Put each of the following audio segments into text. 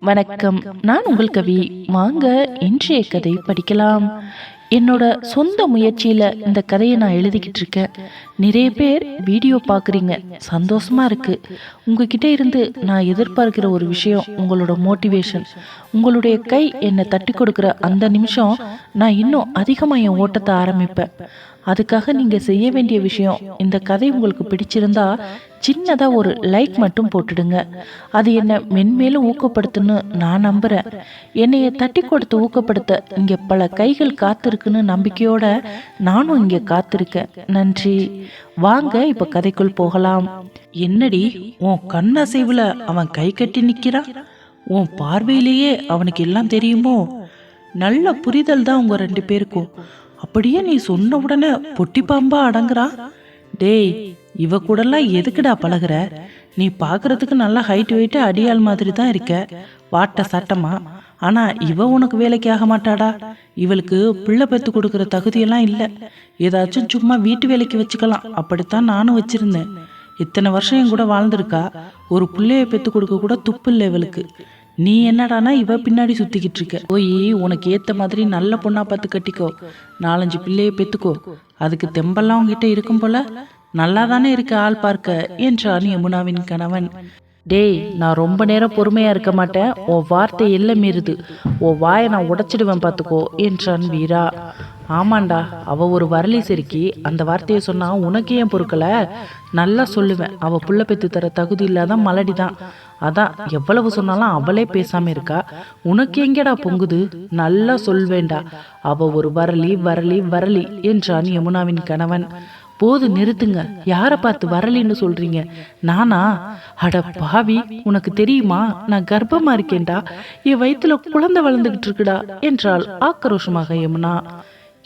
வணக்கம். நான் உங்கள் கவி வாங்க இன்றைய கதை படிக்கலாம். என்னோட சொந்த முயற்சியில் இந்த கதையை நான் எழுதிக்கிட்டு இருக்கேன். நிறைய பேர் வீடியோ பார்க்குறீங்க. சந்தோஷமா இருக்கு. உங்ககிட்ட இருந்து நான் எதிர்பார்க்கிற ஒரு விஷயம் உங்களோட மோட்டிவேஷன். உங்களுடைய கை என்னை தட்டி கொடுக்குற அந்த நிமிஷம் நான் இன்னும் அதிகமாக என் ஓட்டத்தை ஆரம்பிப்பேன். அதுக்காக நீங்கள் செய்ய வேண்டிய விஷயம் இந்த கதை உங்களுக்கு பிடிச்சிருந்தா சின்னதாக ஒரு லைக் மட்டும் போட்டுடுங்க. அது என்னை மென்மேலும் ஊக்கப்படுத்துன்னு நான் நம்புகிறேன் என்னைய தட்டி கொடுத்து ஊக்கப்படுத்த இங்கே பல கைகள் காத்திருக்குன்னு நம்பிக்கையோட நானும் இங்கே காத்திருக்கேன். நன்றி. வாங்க இப்போ கதைக்குள் போகலாம். என்னடி உன் கண்ணசைவில் அவன் கை கட்டி நிற்கிறான் உன் பார்வையிலேயே அவனுக்கு எல்லாம் தெரியுமோ? நல்ல புரிதல் தான் உங்க ரெண்டு பேருக்கும். அப்படியே நீ சொன்ன உடனே பொட்டி பாம்பா அடங்குறா? டேய் இவ கூடலாம் எதுக்குடா பழகுற? நீ பார்க்கறதுக்கு நல்லா ஹைட் வெயிட்டு அடியாள் மாதிரி தான் இருக்க. வாட்ட சட்டமா? ஆனா இவ உனக்கு வேலைக்கு ஆக மாட்டாடா. இவளுக்கு பிள்ளை பெத்து கொடுக்குற தகுதியெல்லாம் இல்லை. ஏதாச்சும் சும்மா வீட்டு வேலைக்கு வச்சுக்கலாம். அப்படித்தான் நானும் வச்சிருந்தேன். இத்தனை வருஷம் என் கூட வாழ்ந்திருக்கா. ஒரு பிள்ளைய பெத்து கொடுக்க கூட துப்பு இல்லை இவளுக்கு. நீ என்னடானா இவ பின்னாடி சுத்திக்கிட்டு இருக்க? போய் உனக்கு ஏத்த மாதிரி நல்ல பொண்ணா பார்த்து கட்டிக்கோ. நாலஞ்சு பிள்ளைய பெத்துக்கோ. அதுக்கு தெம்பெல்லாம் உங்ககிட்ட இருக்கும் போல? நல்லா தானே இருக்க ஆள் பார்க்க? என்றான் யமுனாவின் கணவன். டேய் நான் ரொம்ப நேரம் பொறுமையா இருக்க மாட்டேன். உன் வார்த்தை எல்லாம் மீறுது. உன் வாயை நான் உடைச்சிடுவேன் பார்த்துக்கோ என்றான் வீரா. ஆமாண்டா அவ ஒரு வரலி சிரிக்கி அந்த வார்த்தையை சொன்னா உனக்கு ஏன் பொறுக்கல? நல்லா சொல்லுவேன். அவ புள்ள பெத்து தர தகுதி இல்லாத மலடி தான் அதான் எவ்வளவு சொன்னாலும் அவளே பேசாம இருக்கா? உனக்கு எங்கடா பொங்குது? நல்லா சொல்வேண்டா. அவ ஒரு வரலி வரலி வரலி என்றான் யமுனாவின் கணவன். போது நிறுத்துங்க. யாரை பார்த்து வரலின்னு சொல்றீங்க? நானா? அட பாவி உனக்கு தெரியுமா? நான் கர்ப்பமா இருக்கேன்டா. என் வயிற்றுல குழந்தை வளர்ந்துகிட்டு இருக்குடா என்றாள் ஆக்ரோஷமாக யமுனா.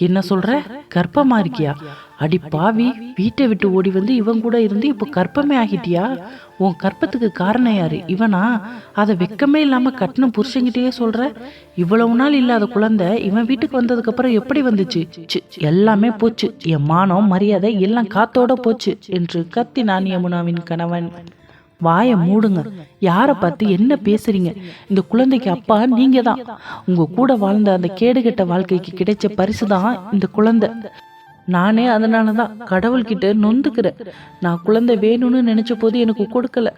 என்ன சொல்ற? கர்ப்பமா இருக்கியா அடி பாவி வீட்டை விட்டு ஓடி வந்து இவன் கூட இருந்து இப்போ கற்பமே ஆகிட்டியா? உன் கற்பத்துக்கு காரணம் யாரு? இவனா? அதை வெக்கமே இல்லாம கட்டின புருஷங்கிட்டயே சொல்ற? இவ்வளவு நாள் இல்லாத குழந்தை இவன் வீட்டுக்கு வந்ததுக்கு அப்புறம் எப்படி வந்துச்சு? எல்லாமே போச்சு. என் மானம் மரியாதை எல்லாம் காத்தோட போச்சு என்று கத்தினான் யமுனாவின் கணவன். வாயை மூடுங்க. யாரை பார்த்து என்ன பேசுறீங்க? இந்த குழந்தைக்கு அப்பா நீங்க தான் உங்க கூட வாழ்ந்த அந்த கேடுகெட்ட வாழ்க்கைக்கு கிடைச்ச பரிசு தான் இந்த குழந்தை. நானே அதனால தான் கடவுள்கிட்ட நொந்துக்கிறேன். நான் குழந்தை வேணும்னு நினைச்ச போது எனக்கு கொடுக்கல.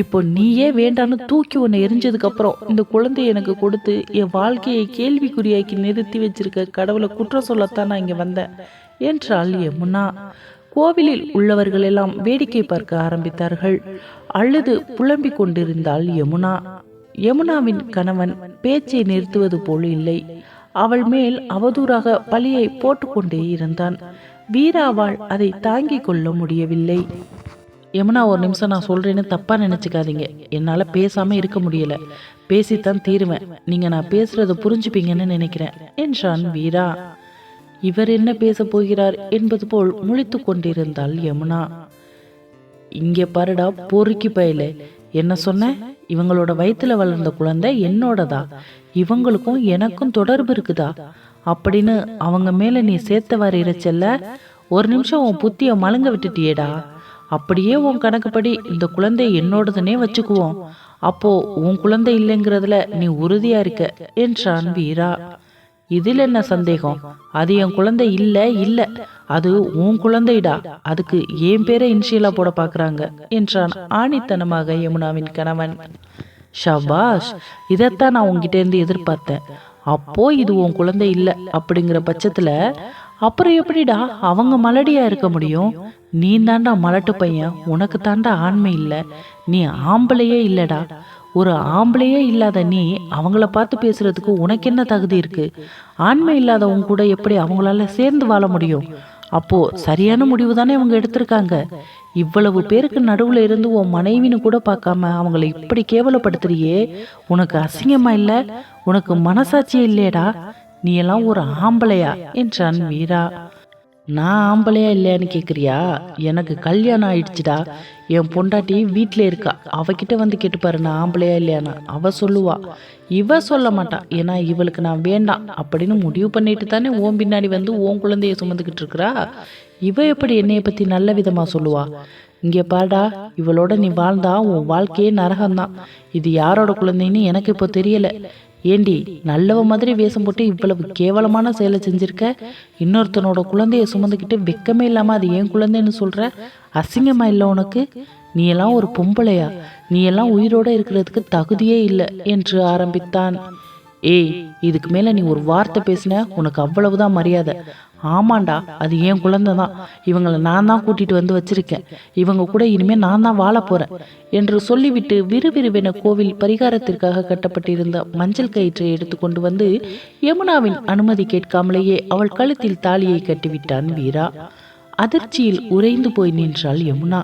இப்போ நீயே வேண்டான்னு தூக்கி உன்னை எரிஞ்சதுக்கு அப்புறம் இந்த குழந்தைய எனக்கு கொடுத்து என் வாழ்க்கையை கேள்விக்குறியாக்கி நிறுத்தி வச்சிருக்க கடவுளை குற்றம் சொல்லத்தான் நான் இங்க வந்தேன். என்றால் யமுனா கோவிலில் உள்ளவர்கள் எல்லாம் வேடிக்கை பார்க்க ஆரம்பித்தார்கள். அழுது புலம்பிக் கொண்டிருந்தாள் யமுனா. யமுனாவின் கணவன் பேச்சை நிறுத்துவது போல் இல்லை. அவள் மேல் அவதூறாக பழியை போட்டுக்கொண்டே இருந்தான். வீராவாள் அதை தாங்கிக் கொள்ள முடியவில்லை. யமுனா ஒரு நிமிஷம் நான் சொல்றேன்னு தப்பா நினைச்சுக்காதீங்க. என்னால பேசாம இருக்க முடியல. பேசித்தான் தீருவேன். நீங்க நான் பேசுறத புரிஞ்சுப்பீங்கன்னு நினைக்கிறேன் என்றான் வீரா. இவர் என்ன பேசப் போகிறார் என்பது போல் முழித்து கொண்டிருந்தாள் யமுனா. இங்கே பாருடா பொறுக்கி பயில. என்ன சொன்ன? இவங்களோட வயிற்றுல வளர்ந்த குழந்தை என்னோடதா? இவங்களுக்கும் எனக்கும் தொடர்பு இருக்குதா? அப்படின்னு அவங்க மேல நீ சேர்த்தவாறு இறைச்சல்ல ஒரு நிமிஷம் உன் புத்திய மலங்க விட்டுட்டியேடா. அப்படியே உன் கணக்குப்படி இந்த குழந்தை என்னோடதுன்னே வச்சுக்குவோம். அப்போ உன் குழந்தை இல்லைங்கிறதுல நீ உறுதியா இருக்க என்றான் வீரா. இதில் என்ன சந்தேகம்? அது என் குழந்தை இல்லை இல்ல. அது உன் குழந்தைடா. அதுக்கு என் பேரை இன்ஷியலா போட பாக்குறாங்க என்றான் ஆணித்தனமாக யமுனாவின் கணவன். ஷபாஷ் இதைத்தான் நான் உன்கிட்ட இருந்து எதிர்பார்த்தேன். அப்போ இது உன் குழந்தை இல்லை அப்படிங்கிற பட்சத்துல அப்புறம் எப்படிடா அவங்க மலடியா இருக்க முடியும்? நீ தாண்டா மலட்டு பையன் உனக்கு தாண்டா ஆண்மை இல்லை. நீ ஆம்பளையே இல்லடா. ஒரு ஆம்பளையே இல்லாத நீ அவங்கள பார்த்து பேசுறதுக்கு உனக்கு என்ன தகுதி இருக்கு? ஆண்மை இல்லாதவங்க கூட எப்படி அவங்களால சேர்ந்து வாழ முடியும்? அப்போ சரியான முடிவு தானே அவங்க எடுத்திருக்காங்க. இவ்வளவு பேருக்கு நடுவுல இருந்து உன் மனைவின்னு கூட பார்க்காம அவங்கள இப்படி கேவலப்படுத்துறியே? உனக்கு அசிங்கமா இல்ல? உனக்கு மனசாட்சியே இல்லையடா? நீ எல்லாம் ஒரு ஆம்பளையா? என்றான் வீரா. நான் ஆம்பளையா இல்லையான்னு கேட்குறியா எனக்கு கல்யாணம் ஆயிடுச்சுடா. என் பொண்டாட்டி வீட்டில் இருக்கா. அவகிட்ட வந்து கேட்டுப்பாரு நான் ஆம்பளையா இல்லையானா அவ சொல்லுவா. இவ சொல்ல மாட்டா. ஏன்னா இவளுக்கு நான் வேண்டாம் அப்படின்னு முடிவு பண்ணிட்டு தானே ஓன் பின்னாடி வந்து ஓம் குழந்தைய சுமந்துக்கிட்டு இருக்கிறா? இவ எப்படி என்னைய பற்றி நல்ல விதமாக சொல்லுவா? இங்கே பாடா இவளோட நீ வாழ்ந்தா உன் வாழ்க்கையே நரகம்தான். இது யாரோட குழந்தைன்னு எனக்கு இப்போ தெரியலை. ஏண்டி நல்லவ மாதிரி வேஷம் போட்டு இவ்வளவு கேவலமான செயலை செஞ்சிருக்க? இன்னொருத்தனோட குழந்தைய சுமந்துக்கிட்டு வெக்கமே இல்லாமல் அது ஏன் குழந்தைன்னு சொல்கிற அசிங்கமா இல்லை உனக்கு? நீ எல்லாம் ஒரு பொம்பளையா? நீ எல்லாம் உயிரோட இருக்கிறதுக்கு தகுதியே இல்லை என்று ஆரம்பித்தான். ஏய் இதுக்கு மேலே நீ ஒரு வார்த்தை பேசின உனக்கு அவ்வளவுதான் மரியாதை. ஆமாண்டா அது என் குழந்தை தான் இவங்களை நான் தான் கூட்டிட்டு வந்து வச்சிருக்கேன். இவங்க கூட இனிமே நான் தான் வாழ போறேன் என்று சொல்லிவிட்டு விறுவிறுவென கோவில் பரிகாரத்திற்காக கட்டப்பட்டிருந்த மஞ்சள் கயிற்றை எடுத்து கொண்டு வந்து யமுனாவின் அனுமதி கேட்காமலேயே அவள் கழுத்தில் தாலியை கட்டிவிட்டான் வீரா. அதிர்ச்சியில் உறைந்து போய் நின்றாள் யமுனா.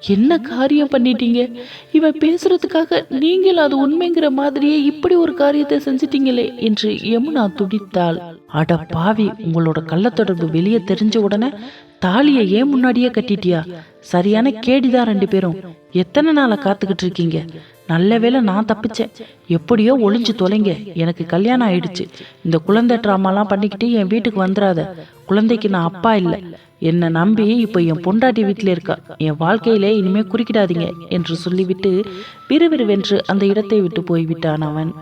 என்ன காரியம் பண்ணிட்டீங்க? இவன் பேசுறதுக்காக நீங்கள் அது உண்மைங்கிற மாதிரியே இப்படி ஒரு காரியத்தை செஞ்சிட்டீங்களே என்று யமுனா துடித்தாள். அட பாவி உங்களோட கள்ளத்தொடர்பு வெளியே தெரிஞ்ச உடனே தாலியை ஏன் முன்னாடியே கட்டிட்டியா? சரியான கேடிதான் ரெண்டு பேரும். எத்தனை நாளை காத்துக்கிட்டு இருக்கீங்க? நல்ல வேளை நான் தப்பிச்சேன். எப்படியோ ஒளிஞ்சு தொலைங்க. எனக்கு கல்யாணம் ஆயிடுச்சு. இந்த குழந்தை ட்ராமாலாம் பண்ணிக்கிட்டு என் வீட்டுக்கு வந்துடாத குழந்தைக்கு நான் அப்பா இல்லை. என்னை நம்பி இப்போ என் பொண்டாட்டி வீட்டில் இருக்கா. என் வாழ்க்கையிலே இனிமே குறுக்கிடாதீங்க என்று சொல்லிவிட்டு விறுவிறுவென்று அந்த இடத்தை விட்டு போய்விட்டான் அவன்.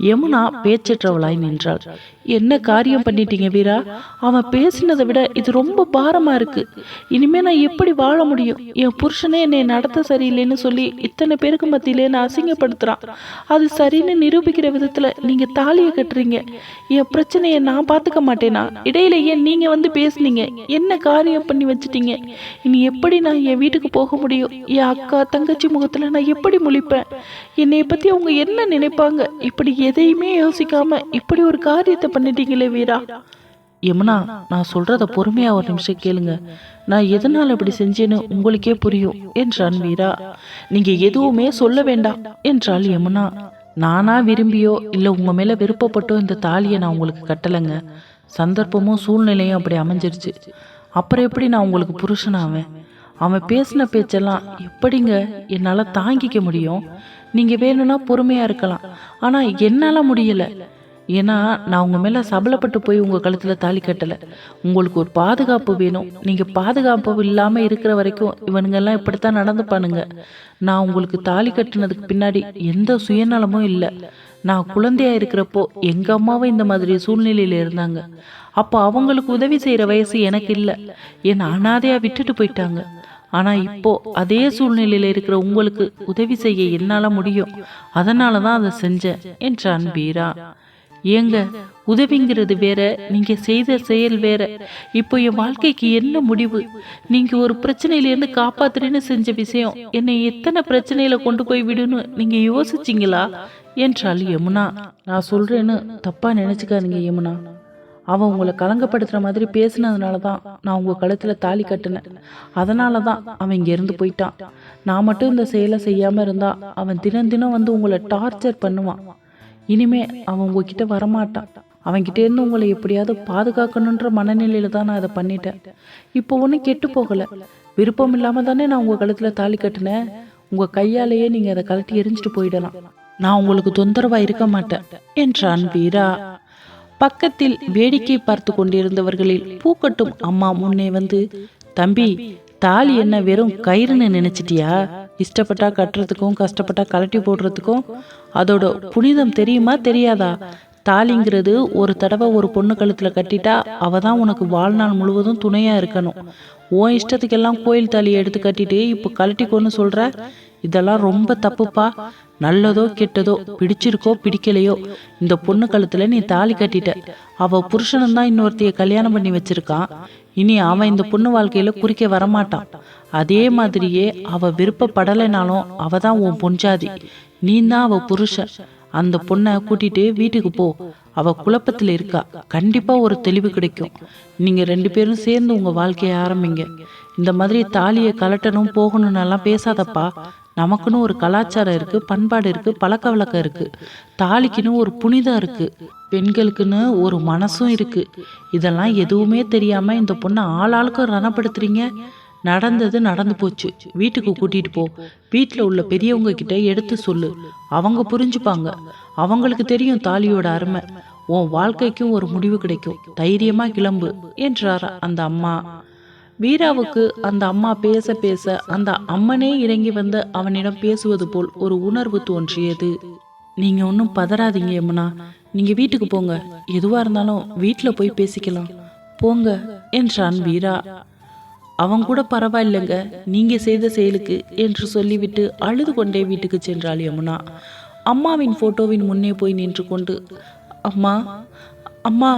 யமுனா பேச்சற்றவளாய் நின்றாள். என்ன காரியம் பண்ணிட்டீங்க வீரா? அவன் பேசினதை விட இது ரொம்ப பாரமா இருக்கு. இனிமே நான் எப்படி வாழ முடியும்? என் புருஷனே என்னை நடத்த சரியில்லைன்னு சொல்லி இத்தனை பேருக்கு மத்தியிலே நான் அசிங்கப்படுத்துறான். அது சரின்னு நிரூபிக்கிற விதத்துல நீங்க தாலியை கட்டுறீங்க. என் பிரச்சனையை நான் பார்த்துக்க மாட்டேனா? இடையிலேயே நீங்க வந்து பேசுனீங்க. என்ன காரியம் பண்ணி வச்சிட்டீங்க? இனி எப்படி நான் என் வீட்டுக்கு போக முடியும்? என் அக்கா தங்கச்சி முகத்துல நான் எப்படி முழிப்பேன்? என்னைய பத்தி அவங்க என்ன நினைப்பாங்க? இப்படி எதையுமே யோசிக்காம இப்படி ஒரு காரியத்தை பண்ணிட்டீங்களே வீரா? யமுனா நான் சொல்றத பொறுமையா ஒரு நிமிஷம் கேளுங்க. நான் எதனால இப்படி செஞ்சேன்னு உங்களுக்கே புரியும் என்றான் வீரா. நீங்க எதுவுமே சொல்ல வேண்டாம் என்றாள் யமுனா. நானா விரும்பியோ இல்ல உங்க மேல விருப்பப்பட்டோ இந்த தாலியை நான் உங்களுக்கு கட்டலைங்க. சந்தர்ப்பமும் சூழ்நிலையும் அப்படி அமைஞ்சிருச்சு. அப்புறம் எப்படி நான் உங்களுக்கு புருஷனாவேன்? அவன் பேசின பேச்செல்லாம் எப்படிங்க என்னால் தாங்கிக்க முடியும்? நீங்கள் வேணும்னா பொறுமையாக இருக்கலாம். ஆனால் என்னால் முடியல. ஏன்னா நான் உங்கள் மேலே சபலப்பட்டு போய் உங்கள் கழுத்தில் தாலி கட்டலை. உங்களுக்கு ஒரு பாதுகாப்பு வேணும். நீங்கள் பாதுகாப்பு இல்லாமல் இருக்கிற வரைக்கும் இவனுங்கெல்லாம் இப்படித்தான் நடந்துப்பானுங்க. நான் உங்களுக்கு தாலி கட்டினதுக்கு பின்னாடி எந்த சுயநலமும் இல்லை. நான் குழந்தையாக இருக்கிறப்போ எங்கள் அம்மாவும் இந்த மாதிரி சூழ்நிலையில் இருந்தாங்க. அப்போ அவங்களுக்கு உதவி செய்கிற வயசு எனக்கு இல்லை. என்னை அனாதையாக விட்டுட்டு போயிட்டாங்க. ஆனா இப்போ அதே சூழ்நிலையில இருக்கிற உங்களுக்கு உதவி செய்ய என்னால முடியும்? அதனால தான் அதை செஞ்சேன் என்றான் வீரா ஏங்க உதவிங்கிறது வேற நீங்க செய்த செயல் வேற. இப்போ என் வாழ்க்கைக்கு என்ன முடிவு? நீங்க ஒரு பிரச்சனையில இருந்து காப்பாத்துறேன்னு செஞ்ச விஷயம். என்னை எத்தனை பிரச்சனையில கொண்டு போய் விடுன்னு நீங்க யோசிச்சீங்களா? என்றாள் யமுனா. நான் சொல்றேன்னு தப்பா நினைச்சுக்காதீங்க யமுனா. அவன் உங்களை கலங்கப்படுத்துகிற மாதிரி பேசுனதுனால தான் நான் உங்கள் கழுத்தில் தாலி கட்டினேன். அதனால தான் அவன் இங்கேருந்து போயிட்டான். நான் மட்டும் இந்த செயலை செய்யாமல் இருந்தா அவன் தினம் தினம் வந்து உங்களை டார்ச்சர் பண்ணுவான். இனிமே அவன் உங்ககிட்ட வரமாட்டான். அவன்கிட்ட இருந்து உங்களை எப்படியாவது பாதுகாக்கணுன்ற மனநிலையில் தான் நான் அதை பண்ணிட்டேன். இப்போ ஒன்றும் கெட்டு போகலை. விருப்பம் இல்லாமல் தானே நான் உங்கள் கழுத்தில் தாலி கட்டினேன். உங்கள் கையாலேயே நீங்கள் அதை கழட்டி எரிஞ்சிட்டு போயிடலாம். நான் உங்களுக்கு தொந்தரவாக இருக்க மாட்டேன். என்றான் வீரா பக்கத்தில் வேடிக்கை பார்த்து கொண்டிருந்தவர்களில் பூக்கட்டும் அம்மா முன்னே வந்து தம்பி தாலி என்ன வெறும் கயிறுன்னு நினைச்சிட்டியா? இஷ்டப்பட்டா கட்டுறதுக்கும் கஷ்டப்பட்டா கலட்டி போடுறதுக்கும் அதோட புனிதம் தெரியுமா தெரியாதா? தாலிங்கிறது ஒரு தடவை ஒரு பொண்ணு கழுத்தில் கட்டிட்டா அவ தான் உனக்கு வாழ்நாள் முழுவதும் துணையா இருக்கணும். உன் இஷ்டத்துக்கெல்லாம் கோயில் தாலியை எடுத்து கட்டிட்டு இப்போ கலட்டிக்கோன்னு சொல்ற? இதெல்லாம் ரொம்ப தப்புப்பா. நல்லதோ கெட்டதோ பிடிச்சிருக்கோ பிடிக்கலையோ இந்த பொண்ணு கழுத்துல நீ தாலி கட்டிட்ட. அவ புருஷனும் தான் இன்னொருத்தைய கல்யாணம் பண்ணி வச்சிருக்கான். இனி அவன் இந்த பொண்ணு வாழ்க்கையில குறுக்க வரமாட்டான். அதே மாதிரியே அவ விருப்பப்படலைனாலும் அவள் தான் உன் பொஞ்சாதி நீ தான் அவ புருஷன் அந்த பொண்ணை கூட்டிட்டு வீட்டுக்கு போ. அவ குழப்பத்துல இருக்கா. கண்டிப்பா ஒரு தெளிவு கிடைக்கும். நீங்க ரெண்டு பேரும் சேர்ந்து உங்க வாழ்க்கையை ஆரம்பிங்க. இந்த மாதிரி தாலியை கலட்டணும் போகணும்னு எல்லாம் பேசாதப்பா. நமக்குன்னு ஒரு கலாச்சாரம் இருக்கு பண்பாடு இருக்கு பழக்க வழக்கம் இருக்கு. தாலிக்குன்னு ஒரு புனிதம் இருக்கு. பெண்களுக்குன்னு ஒரு மனசும் இருக்கு. இதெல்லாம் எதுவுமே தெரியாம இந்த பொண்ணை ஆளாளுக்கும் ரணப்படுத்துறீங்க. நடந்தது நடந்து போச்சு. வீட்டுக்கு கூட்டிட்டு போ. வீட்டில் உள்ள பெரியவங்க கிட்ட எடுத்து சொல்லு. அவங்க புரிஞ்சுப்பாங்க. அவங்களுக்கு தெரியும் தாலியோட அருமை. உன் வாழ்க்கைக்கும் ஒரு முடிவு கிடைக்கும். தைரியமா கிளம்பு என்றார் அந்த அம்மா. வீராவுக்கு அந்த அம்மா பேச பேச அந்த அம்மனே இறங்கி வந்து அவனிடம் பேசுவது போல் ஒரு உணர்வு தோன்றியது. நீங்க ஒன்றும் பதறாதீங்க யமுனா. நீங்க வீட்டுக்கு போங்க. எதுவா இருந்தாலும் வீட்டில் போய் பேசிக்கலாம். போங்க என்றான் வீரா. அவன் கூட பரவாயில்லைங்க. நீங்க செய்த செயலுக்கு என்று சொல்லிவிட்டு அழுது கொண்டே வீட்டுக்கு சென்றாள் யமுனா. அம்மாவின் போட்டோவின் முன்னே போய் நின்று கொண்டு அம்மா அம்மா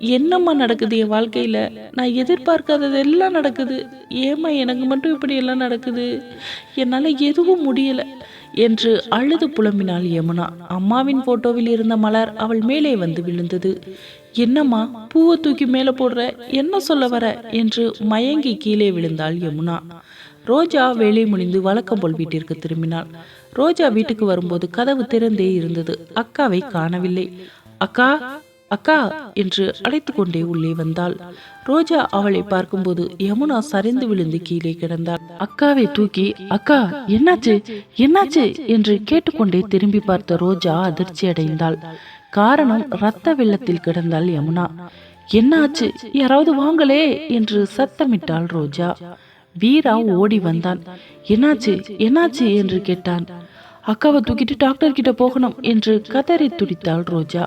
என்னம்மா நடக்குது என் வாழ்க்கையில? நான் எதிர்பார்க்காதது எல்லாம் நடக்குது. ஏம்மா எனக்கு மட்டும் இப்படி எல்லாம் நடக்குது? என்னால் எதுவும் முடியலை என்று அழுது புலம்பினாள் யமுனா. அம்மாவின் போட்டோவில் இருந்த மலர் அவள் மேலே வந்து விழுந்தது. என்னம்மா பூவை தூக்கி மேலே போடுற? என்ன சொல்ல வர? என்று மயங்கி கீழே விழுந்தாள் யமுனா. ரோஜா வேலை முடிந்து வழக்கம் போல் வீட்டிற்கு திரும்பினாள். ரோஜா வீட்டுக்கு வரும்போது கதவு திறந்தே இருந்தது. அக்காவை காணவில்லை. அக்கா அக்கா என்று அழைத்து கொண்டே உள்ளே வந்தாள். ரோஜா அவளை பார்க்கும்போது யமுனா சரிந்து விழுந்து கீழே கிடந்தாள். அக்காவை தூக்கி அக்கா என்னாச்சு? என்னாச்சு? என்று கேட்டுக்கொண்டே திரும்பி பார்த்த ரோஜா அதிர்ச்சி அடைந்தாள். காரணம் ரத்த வெள்ளத்தில் கிடந்தாள் யமுனா. என்னாச்சு? யாராவது வாங்களே! என்று சத்தமிட்டாள் ரோஜா. வீரா ஓடி வந்தான் என்னாச்சு? என்னாச்சு? என்று கேட்டான். அக்காவை தூக்கிட்டு டாக்டர் கிட்ட போகணும் என்று கதறி துடித்தாள் ரோஜா.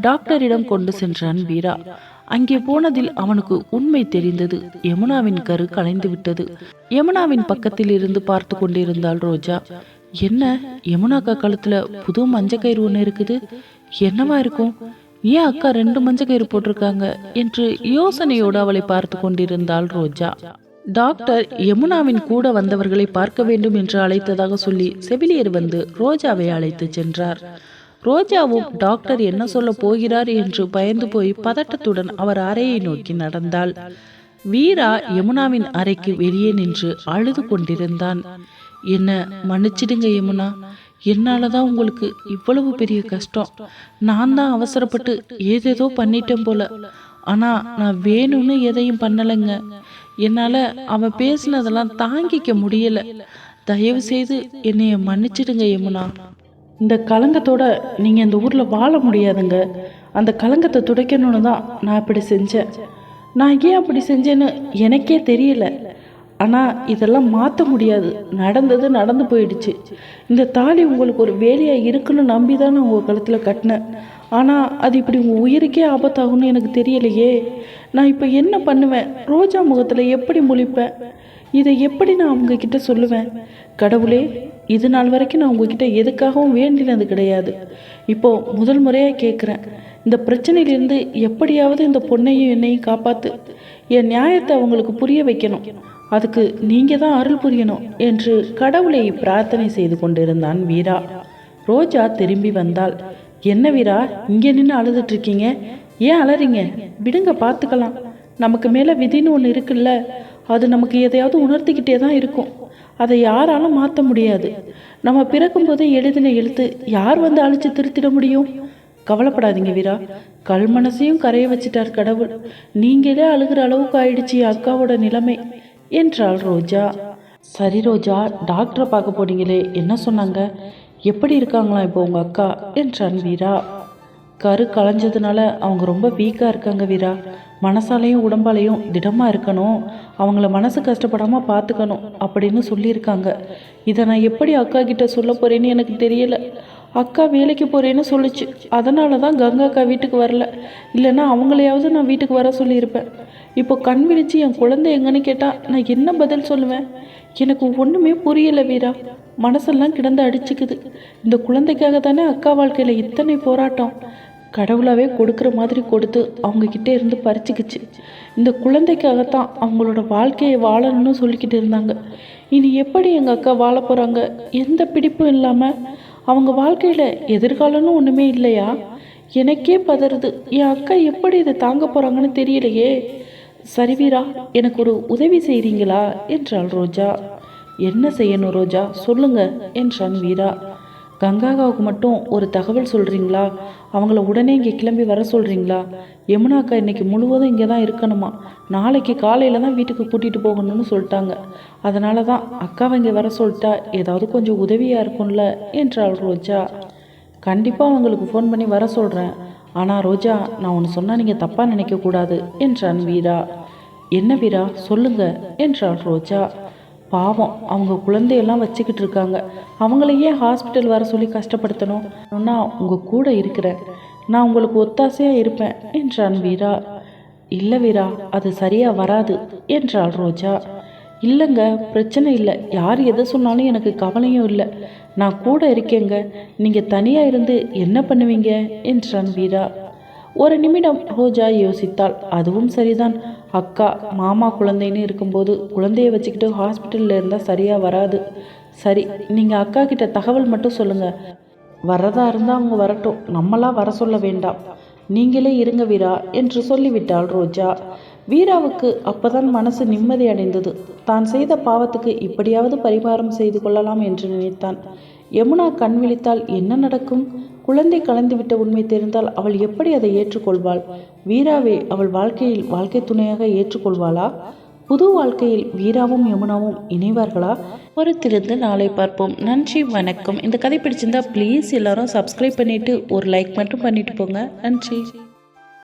டாக்டரிடம் கொண்டு சென்றான் வீரா. அங்கே போனதில் அவனுக்கு உண்மை தெரிந்தது. யமுனாவின் கரு கலைந்து விட்டது. யமுனாவின் பக்கத்தில் இருந்து பார்த்து கொண்டிருந்தாள் ரோஜா. என்ன? யமுனா அக்கா கழுத்துல புது மஞ்ச கயிறு ஒன்று இருக்குது. என்னவா இருக்கும்? ஏன் அக்கா ரெண்டு மஞ்ச கயிறு போட்டிருக்காங்க? என்று யோசனையோடு அவளை பார்த்து கொண்டிருந்தாள் ரோஜா. டாக்டர் யமுனாவின் கூட வந்தவர்களை பார்க்க வேண்டும் என்று அழைத்ததாக சொல்லி செவிலியர் வந்து ரோஜாவை அழைத்து சென்றார். ரோஜாவும் டாக்டர் என்ன சொல்ல போகிறார் என்று பயந்து போய் பதட்டத்துடன் அவர் அறையை நோக்கி நடந்தாள். வீரா யமுனாவின் அறைக்கு வெளியே நின்று அழுது கொண்டிருந்தான். என்ன மன்னிச்சிடுங்க யமுனா. என்னால் தான் உங்களுக்கு இவ்வளவு பெரிய கஷ்டம். நான் தான் அவசரப்பட்டு ஏதேதோ பண்ணிட்டேன் போல. ஆனா நான் வேணும்னு எதையும் பண்ணலைங்க. என்னால அவன் பேசினதெல்லாம் தாங்கிக்க முடியல. தயவு செய்து என்னைய மன்னிச்சிடுங்க யமுனா. இந்த கலங்கத்தோட நீங்கள் இந்த ஊரில் வாழ முடியாதுங்க. அந்த கலங்கத்தை துடைக்கணும்னு தான் நான் இப்படி செஞ்சேன். நான் ஏன் அப்படி செஞ்சேன்னு எனக்கே தெரியல. ஆனால் இதெல்லாம் மாற்ற முடியாது. நடந்தது நடந்து போயிடுச்சு. இந்த தாலி உங்களுக்கு ஒரு வேலையாக இருக்குன்னு நம்பி தான் நான் உங்கள் கழுத்தில் கட்டினேன். ஆனால் அது இப்படி உங்கள் உயிருக்கே ஆபத்தாகும்னு எனக்கு தெரியலையே. நான் இப்போ என்ன பண்ணுவேன்? ரோஜா முகத்தில் எப்படி முழிப்பேன்? இதை எப்படி நான் உங்ககிட்ட சொல்லுவேன்? கடவுளே இது நாள் வரைக்கும் நான் உங்ககிட்ட எதுக்காகவும் வேண்டினது கிடையாது. இப்போது முதல் முறையாக கேட்குறேன் இந்த பிரச்சனையிலிருந்து எப்படியாவது இந்த பொண்ணையும் என்னையும் காப்பாற்று என் நியாயத்தை அவங்களுக்கு புரிய வைக்கணும். அதுக்கு நீங்க தான் அருள் புரியணும் என்று கடவுளை பிரார்த்தனை செய்து கொண்டிருந்தான் வீரா. ரோஜா திரும்பி வந்தாள். என்ன வீரா இங்கே நின்று அழுதுட்டு இருக்கீங்க ஏன் அலறீங்க? விடுங்க பார்த்துக்கலாம். நமக்கு மேலே விதின்னு ஒன்று இருக்குல்ல அது நமக்கு எதையாவது உணர்த்திக்கிட்டே தான் இருக்கும். அதை யாராலும் மாற்ற முடியாது. நம்ம பிறக்கும்போது எழுதின எழுத்து யார் வந்து அழிச்சு திருத்திட முடியும்? கவலைப்படாதீங்க வீரா. கல் மனசையும் கரைய வச்சிட்டார் கடவுள். நீங்களே அழுகிற அளவுக்கு ஆயிடுச்சு என் அக்காவோட நிலைமை. என்றாள் ரோஜா. சரி ரோஜா டாக்டரை பார்க்க போனீங்களே என்ன சொன்னாங்க? எப்படி இருக்காங்களா இப்போ உங்கள் அக்கா? என்றான் வீரா. கரு களைஞ்சதுனால அவங்க ரொம்ப வீக்காக இருக்காங்க வீரா. மனசாலையும் உடம்பாலையும் திடமாக இருக்கணும். அவங்கள மனசு கஷ்டப்படாமல் பார்த்துக்கணும் அப்படின்னு சொல்லியிருக்காங்க. இதை நான் எப்படி அக்கா கிட்ட சொல்ல போகிறேன்னு எனக்கு தெரியல. அக்கா வேலைக்கு போகிறேன்னு சொல்லுச்சு. அதனால தான் கங்கா அக்கா வீட்டுக்கு வரல. இல்லைன்னா அவங்களையாவது நான் வீட்டுக்கு வர சொல்லியிருப்பேன். இப்போ கண் விழிச்சு என் குழந்தை எங்கன்னு கேட்டால் நான் என்ன பதில் சொல்லுவேன்? எனக்கு ஒன்றுமே புரியலை வீரா. மனசெல்லாம் கிடந்து அடிச்சுக்குது. இந்த குழந்தைக்காக தானே அக்கா வாழ்க்கையில் இத்தனை போராட்டம். கடவுளாவே கொடுக்குற மாதிரி கொடுத்து அவங்க கிட்டே இருந்து பறிச்சுக்குச்சு. இந்த குழந்தைக்காகத்தான் அவங்களோட வாழ்க்கையை வாழணும்னு சொல்லிக்கிட்டு இருந்தாங்க. இனி எப்படி எங்கள் அக்கா வாழ போகிறாங்க எந்த பிடிப்பும் இல்லாமல் அவங்க வாழ்க்கையில் எதிர்காலம்னு ஒன்றுமே இல்லையா? எனக்கே பதறுது. என் அக்கா எப்படி இதை தாங்க போகிறாங்கன்னு தெரியலையே. சரி வீரா எனக்கு ஒரு உதவி செய்கிறீங்களா என்றாள் ரோஜா. என்ன செய்யணும் ரோஜா? சொல்லுங்க என்றான் வீரா. கங்காகாவுக்கு மட்டும் ஒரு தகவல் சொல்கிறீங்களா அவங்கள உடனே இங்கே கிளம்பி வர சொல்கிறீங்களா யமுனா அக்கா முழுவதும் இங்கே தான் இருக்கணுமா? நாளைக்கு காலையில் தான் வீட்டுக்கு கூட்டிகிட்டு போகணும்னு சொல்லிட்டாங்க. அதனால தான் அக்காவை இங்கே வர சொல்லிட்டா ஏதாவது கொஞ்சம் உதவியாக இருக்கும்ல? என்றாள் ரோஜா. கண்டிப்பாக அவங்களுக்கு ஃபோன் பண்ணி வர சொல்கிறேன் ஆனால் ரோஜா நான் ஒன்று சொன்னால் நீங்கள் தப்பாக நினைக்கக்கூடாது என்றான் வீரா. என்ன வீரா? சொல்லுங்க என்றாள் ரோஜா. பாவம் அவங்க குழந்தையெல்லாம் வச்சுக்கிட்டு இருக்காங்க. அவங்கள ஏன் ஹாஸ்பிட்டல் வர சொல்லி கஷ்டப்படுத்தணும்? நான் உங்கள் கூட இருக்கிறேன் நான் உங்களுக்கு ஒத்தாசையாக இருப்பேன் என்றான் வீரா. இல்லை வீரா அது சரியாக வராது என்றாள் ரோஜா. இல்லைங்க பிரச்சனை இல்லை. யார் எதை சொன்னாலும் எனக்கு கவலையும் இல்லை. நான் கூட இருக்கேங்க. நீங்கள் தனியாக இருந்து என்ன பண்ணுவீங்க? என்றான் வீரா. ஒரு நிமிடம் ரோஜா யோசித்தாள். அதுவும் சரிதான். அக்கா மாமா குழந்தைன்னு இருக்கும்போது குழந்தைய வச்சுக்கிட்டு ஹாஸ்பிட்டலில் இருந்தால் சரியாக வராது. சரி நீங்கள் அக்கா கிட்ட தகவல் மட்டும் சொல்லுங்கள் வரதா இருந்தால் அவங்க வரட்டும். நம்மளாம் வர சொல்ல வேண்டாம். நீங்களே இருங்க வீரா என்று சொல்லிவிட்டாள் ரோஜா. வீராவுக்கு அப்பதான் மனசு நிம்மதி அடைந்தது. தான் செய்த பாவத்துக்கு இப்படியாவது பரிகாரம் செய்து கொள்ளலாம் என்று நினைத்தான். யமுனா கண் விழித்தால் என்ன நடக்கும்? குழந்தை கலந்துவிட்ட உண்மை தெரிந்தால் அவள் எப்படி அதை ஏற்றுக்கொள்வாள்? வீராவை அவள் வாழ்க்கையில் வாழ்க்கை துணையாக ஏற்றுக்கொள்வாளா? புது வாழ்க்கையில் வீராவும் யமுனாவும் இணைவார்களா? பொறுத்திருந்து நாளை பார்ப்போம். நன்றி வணக்கம். இந்த கதை பிடிச்சிருந்தா ப்ளீஸ் எல்லாரும் சப்ஸ்கிரைப் பண்ணிட்டு ஒரு லைக் மட்டும் பண்ணிட்டு போங்க. நன்றி.